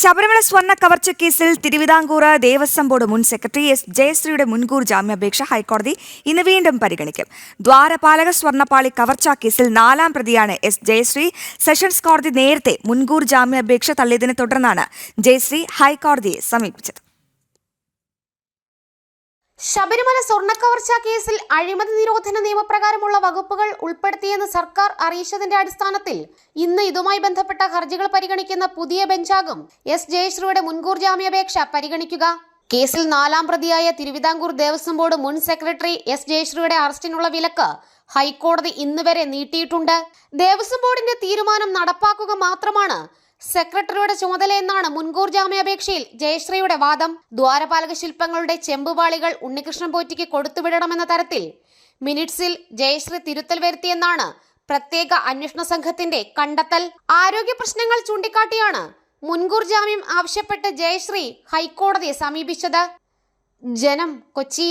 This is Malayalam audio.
ശബരിമല സ്വർണ കവർച്ച കേസിൽ തിരുവിതാംകൂർ ദേവസ്വം ബോർഡ് മുൻ സെക്രട്ടറി എസ് ജയശ്രീയുടെ മുൻകൂർ ജാമ്യാപേക്ഷ ഹൈക്കോടതി ഇന്ന് വീണ്ടും പരിഗണിക്കും. ദ്വാരപാലക സ്വർണപ്പാളി കവർച്ചാ കേസിൽ നാലാം പ്രതിയാണ് എസ് ജയശ്രീ. സെഷൻസ് കോടതി നേരത്തെ മുൻകൂർ ജാമ്യാപേക്ഷ തള്ളിയതിനെ തുടർന്നാണ് ജയശ്രീ ഹൈക്കോടതിയെ സമീപിച്ചത്. ശബരിമല സ്വർണക്കവർച്ചാ കേസിൽ അഴിമതി നിരോധന നിയമപ്രകാരമുള്ള വകുപ്പുകൾ ഉൾപ്പെടുത്തിയെന്ന് സർക്കാർ അറിയിച്ചതിന്റെ അടിസ്ഥാനത്തിൽ ഇന്ന് ഇതുമായി ബന്ധപ്പെട്ട ഹർജികൾ പരിഗണിക്കുന്ന പുതിയ ബെഞ്ചാകും എസ് ജയശ്രീയുടെ മുൻകൂർ ജാമ്യാപേക്ഷ പരിഗണിക്കുക. കേസിൽ നാലാം പ്രതിയായ തിരുവിതാംകൂർ ദേവസ്വം ബോർഡ് മുൻ സെക്രട്ടറി എസ് ജയശ്രീയുടെ അറസ്റ്റിനുള്ള വിലക്ക് ഹൈക്കോടതി ഇന്ന് വരെ നീട്ടിയിട്ടുണ്ട്. ദേവസ്വം ബോർഡിന്റെ തീരുമാനം നടപ്പാക്കുക മാത്രമാണ് സെക്രട്ടറിയുടെ ചുമതലയെന്നാണ് മുൻകൂർ ജാമ്യാപേക്ഷയിൽ ജയശ്രീയുടെ വാദം. ദ്വാരപാലക ശില്പങ്ങളുടെ ചെമ്പുപാളികൾ ഉണ്ണികൃഷ്ണൻ പോറ്റിക്ക് കൊടുത്തുവിടണമെന്ന തരത്തിൽ മിനിറ്റ്സിൽ ജയശ്രീ തിരുത്തൽ വരുത്തിയെന്നാണ് പ്രത്യേക അന്വേഷണ സംഘത്തിന്റെ കണ്ടെത്തൽ. ആരോഗ്യ പ്രശ്നങ്ങൾ ചൂണ്ടിക്കാട്ടിയാണ് മുൻകൂർ ജാമ്യം ആവശ്യപ്പെട്ട് ജയശ്രീ ഹൈക്കോടതിയെ സമീപിച്ചത്. ജനം കൊച്ചി.